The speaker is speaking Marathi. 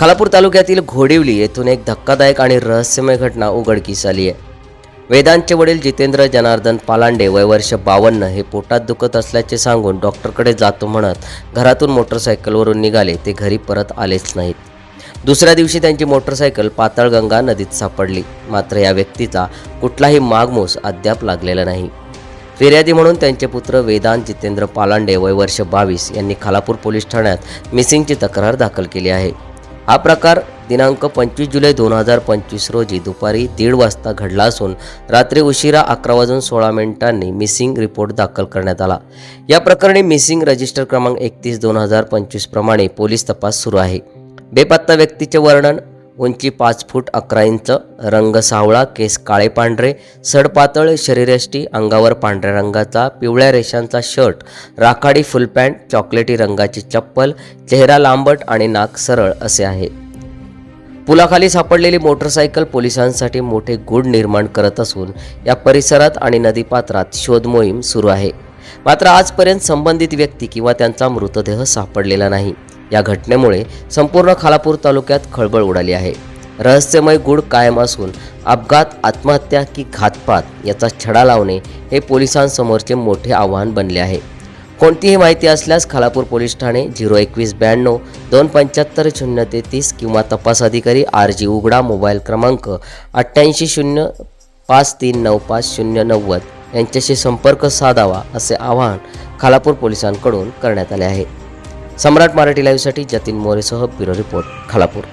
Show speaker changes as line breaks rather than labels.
खालापूर तालुक्यातील घोडिवली येथून एक धक्कादायक आणि रहस्यमय घटना उघडकीस आली आहे. वेदांतचे वडील जितेंद्र जनार्दन पालांडे वय वर्ष बावन्न हे पोटात दुखत असल्याचे सांगून डॉक्टरकडे जातो म्हणत घरातून मोटरसायकलवरून निघाले. ते घरी परत आलेच नाहीत. दुसऱ्या दिवशी त्यांची मोटरसायकल पाताळगंगा नदीत सापडली. मात्र या व्यक्तीचा कुठलाही मागमूस अद्याप लागलेला नाही. फिर्यादी म्हणून त्यांचे पुत्र वेदांत जितेंद्र पालांडे वय वर्ष बावीस यांनी खालापूर पोलीस ठाण्यात मिसिंगची तक्रार दाखल केली आहे. हा प्रकार दिनांक पंचवीस जुलै दोन हजार पंचवीस रोजी दुपारी दीड वाजता घडला असून रात्री उशिरा अकरा वाजून सोळा मिनिटांनी मिसिंग रिपोर्ट दाखल करण्यात आला. या प्रकरणी मिसिंग रजिस्टर क्रमांक एकतीस दोन हजार पंचवीसप्रमाणे पोलीस तपास सुरू आहे. बेपत्ता व्यक्तीचे वर्णन उंची पाच फूट अकरा इंच रंग सावळा केस काळे पांढरे सडपातळ शरीरयष्टी अंगावर पांढऱ्या रंगाचा पिवळ्या रेषांचा शर्ट राखाडी फुल पॅन्ट चॉकलेटी रंगाची चप्पल चेहरा लांबट आणि नाक सरळ असे आहे. पुलाखाली सापडलेली मोटरसायकल पोलिसांसाठी मोठे गुढ निर्माण करत असून या परिसरात आणि नदीपात्रात शोध मोहीम सुरू आहे. मात्र आजपर्यंत संबंधित व्यक्ती किंवा त्यांचा मृतदेह सापडलेला नाही. या घटनेमुळे संपूर्ण खालापूर तालुक्यात खळबळ उडाली आहे. रहस्यमय गुढ कायम असून अपघात आत्महत्या की घातपात याचा छडा लावणे हे पोलिसांसमोरचे मोठे आव्हान बनले आहे. कोणतीही माहिती असल्यास खालापूर पोलीस ठाणे झिरो एकवीस ब्याण्णव दोन पंच्याहत्तर शून्य तेहतीस किंवा तपास अधिकारी आर जी उघडा मोबाईल क्रमांक अठ्ठ्याऐंशी शून्य पाच तीन नऊ पाच शून्य नव्वद यांच्याशी संपर्क साधावा असे आवाहन खालापूर पोलिसांकडून करण्यात आले आहे. सम्राट मराठी लाईव्हसाठी जतीन मोरेसह ब्युरो रिपोर्ट खालापूर.